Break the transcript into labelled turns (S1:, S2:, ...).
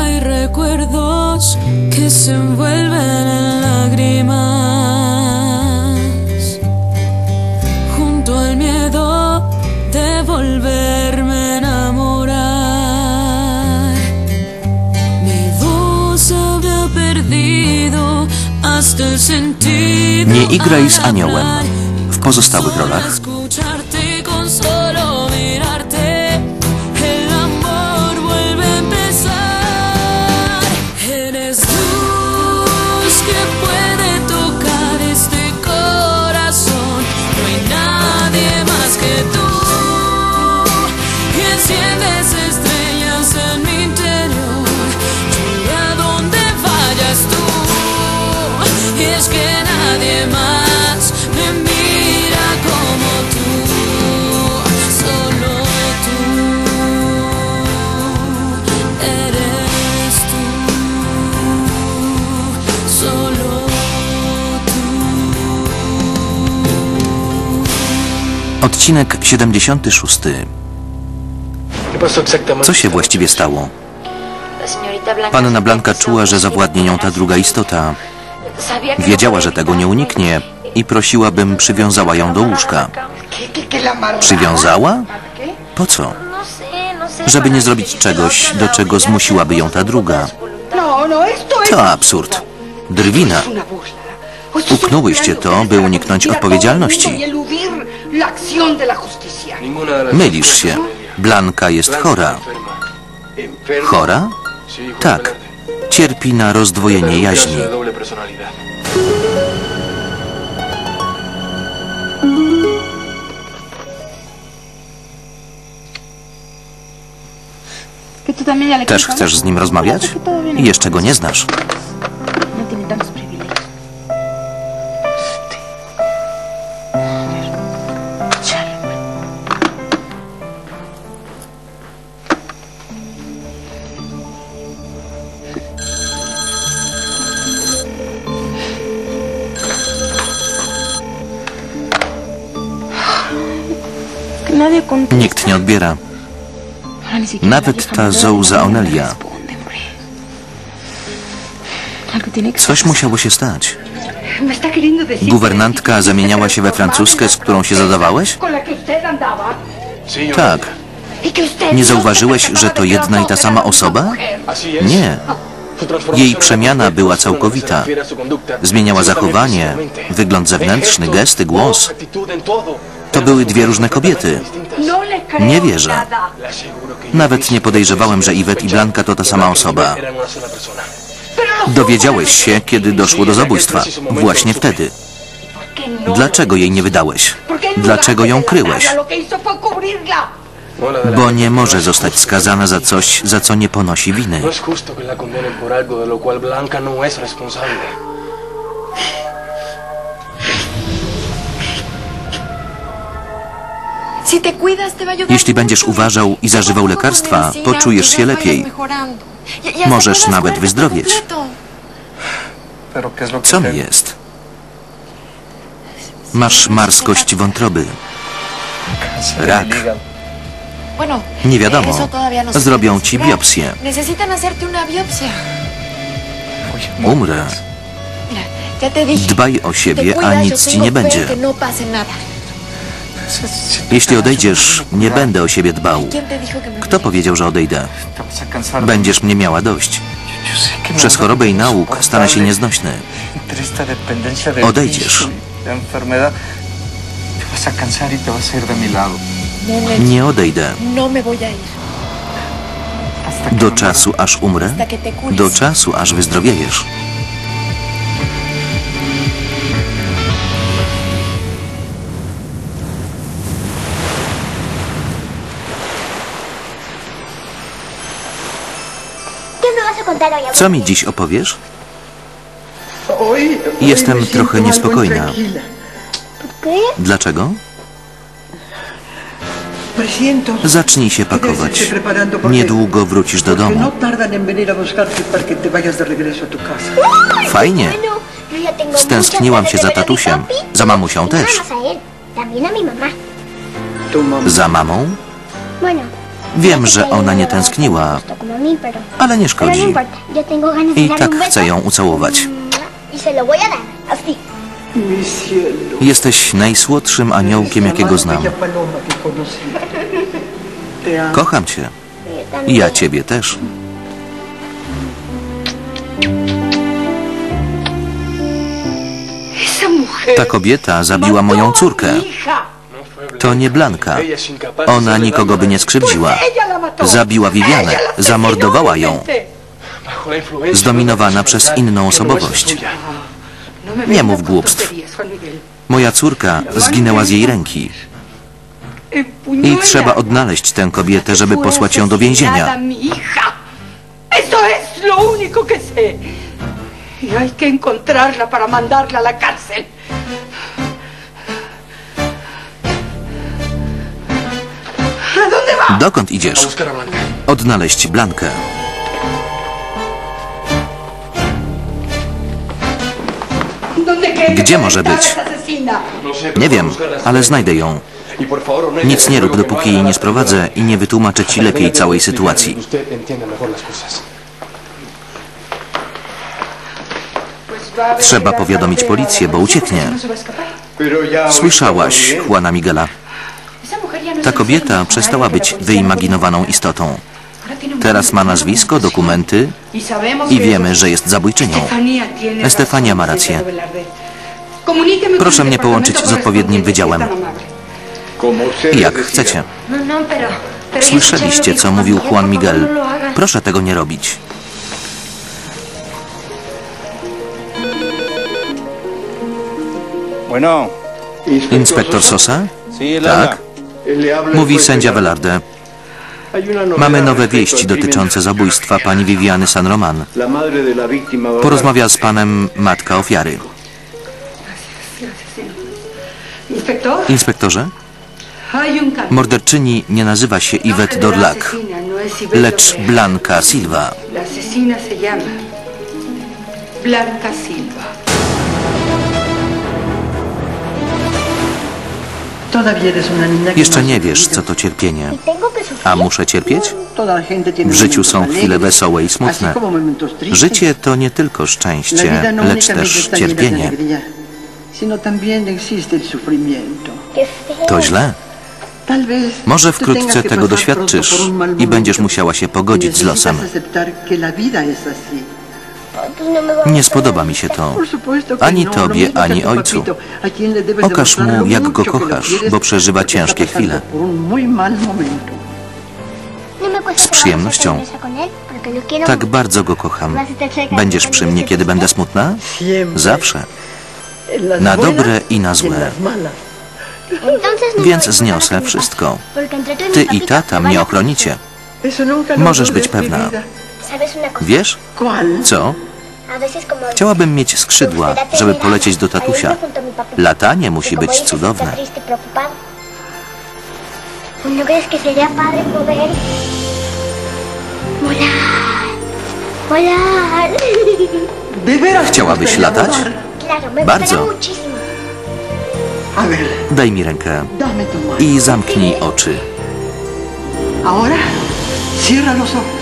S1: Hay recuerdos que se
S2: Nie igraj z aniołem. W pozostałych rolach odcinek 76. Co się właściwie stało? Panna Blanka czuła, że zawładnie nią ta druga istota. Wiedziała, że tego nie uniknie i prosiła, bym przywiązała ją do łóżka. Przywiązała? Po co? Żeby nie zrobić czegoś, do czego zmusiłaby ją ta druga. To absurd. Drwina. Uknęłyście to, by uniknąć odpowiedzialności. Mylisz się. Blanka jest chora. Chora? Tak. Cierpi na rozdwojenie jaźni. Też chcesz z nim rozmawiać? I jeszcze go nie znasz.
S3: No.
S2: Nikt nie odbiera. Nawet ta Zouza Onelia. Coś musiało się stać. Guwernantka zamieniała się we francuskę, z którą się zadawałeś? Tak. Nie zauważyłeś, że to jedna i ta sama osoba? Nie. Jej przemiana była całkowita. Zmieniała zachowanie, wygląd zewnętrzny, gesty, głos. To były dwie różne kobiety.
S4: No
S2: Nie wierzę. Nawet nie podejrzewałem, że Iwet i Blanka to ta sama osoba. Dowiedziałeś się, kiedy doszło do zabójstwa. Właśnie wtedy.
S4: No.
S2: Dlaczego jej nie wydałeś?
S4: ¿Por qué en lugar
S2: Dlaczego ją kryłeś? Bo nie może zostać skazana za coś, za co nie ponosi winy. Jeśli będziesz uważał i zażywał lekarstwa, poczujesz się lepiej. Możesz nawet wyzdrowieć. Co mi jest? Masz marskość wątroby. Rak. Nie wiadomo.
S5: no
S2: Zrobią ci biopsję. Umrę. Dbaj o siebie, a nic ci nie będzie. Jeśli odejdziesz, nie będę o siebie dbał.
S5: ¿Quién te dijo que me
S2: Kto powiedział, że odejdę? Będziesz mnie miała dość. Przez chorobę i nauk stanę się nieznośny. Odejdziesz. Nie odejdę. Do czasu, aż umrę? Do czasu, aż wyzdrowiejesz. Co mi dziś opowiesz? Jestem trochę niespokojna. Dlaczego? Zacznij się pakować. Niedługo wrócisz do domu. Fajnie. Stęskniłam się za tatusiem. Za mamusią też. Za mamą? Wiem, że ona nie tęskniła, ale nie szkodzi. I tak chcę ją ucałować. Jesteś najsłodszym aniołkiem, jakiego znam. Kocham cię. Ja ciebie też. Ta kobieta zabiła moją córkę.
S4: Hija.
S6: No fue Blanca.
S2: To nie Blanka. Ona nikogo by nie skrzywdziła. Zabiła Vivianę. Zamordowała ją. Zdominowana przez inną osobowość. Nie mów głupstw. Moja córka zginęła z jej ręki. I trzeba odnaleźć tę kobietę, żeby posłać ją do więzienia.
S4: Eso. Y encontrarla para mandarla a la cárcel.
S2: Dokąd idziesz? Odnaleźć Blankę.
S4: ¿Dónde cree que
S2: Gdzie może być?
S6: No
S2: Nie wiem, ale znajdę ją.
S6: No
S2: Nic nie rób, dopóki jej nie sprowadzę i nie wytłumaczę ci lepiej całej sytuacji. Trzeba powiadomić policję, bo ucieknie.
S4: no
S2: Słyszałaś Juana Miguela. Ta kobieta przestała być wyimaginowaną
S4: no
S2: istotą. Teraz ma nazwisko, dokumenty i wiemy, że jest zabójczynią. Estefania ma rację. Proszę mnie połączyć z odpowiednim wydziałem. Jak chcecie. Słyszeliście, co mówił Juan
S5: Miguel.
S2: Proszę tego nie robić. Inspektor Sosa? Tak, mówi sędzia
S7: Velarde.
S2: Mamy nowe wieści dotyczące zabójstwa pani Viviany San Roman. Porozmawia z panem matka ofiary. Inspektorze, morderczyni nie nazywa się
S4: No,
S2: Yvette
S4: general
S2: Dorlac,
S4: no
S2: lecz. Blanca Silva.
S4: Blanca Silva.
S2: Jeszcze nie wiesz, co to cierpienie. A muszę cierpieć? W życiu są chwile wesołe i smutne. Życie to nie tylko szczęście, lecz też cierpienie. To źle. Może wkrótce tego doświadczysz i będziesz musiała się pogodzić z losem. Nie spodoba mi się to. Ani tobie, ani ojcu. Okaż mu, jak go kochasz, bo przeżywa ciężkie chwile. Z przyjemnością. Tak bardzo go kocham. Będziesz przy mnie, kiedy będę smutna? Zawsze. Na dobre i na złe. Więc zniosę wszystko. Ty i tata mnie ochronicie. Możesz być pewna. Wiesz? Co? Chciałabym mieć skrzydła, żeby polecieć do tatusia. Latanie musi być cudowne.
S5: ¿No crees que sería padre poder volar? Volar.
S7: ¿De veras te
S2: Chciałabyś latać? Bardzo. Daj mi rękę i zamknij oczy.
S7: Ahora, cierra los ojos.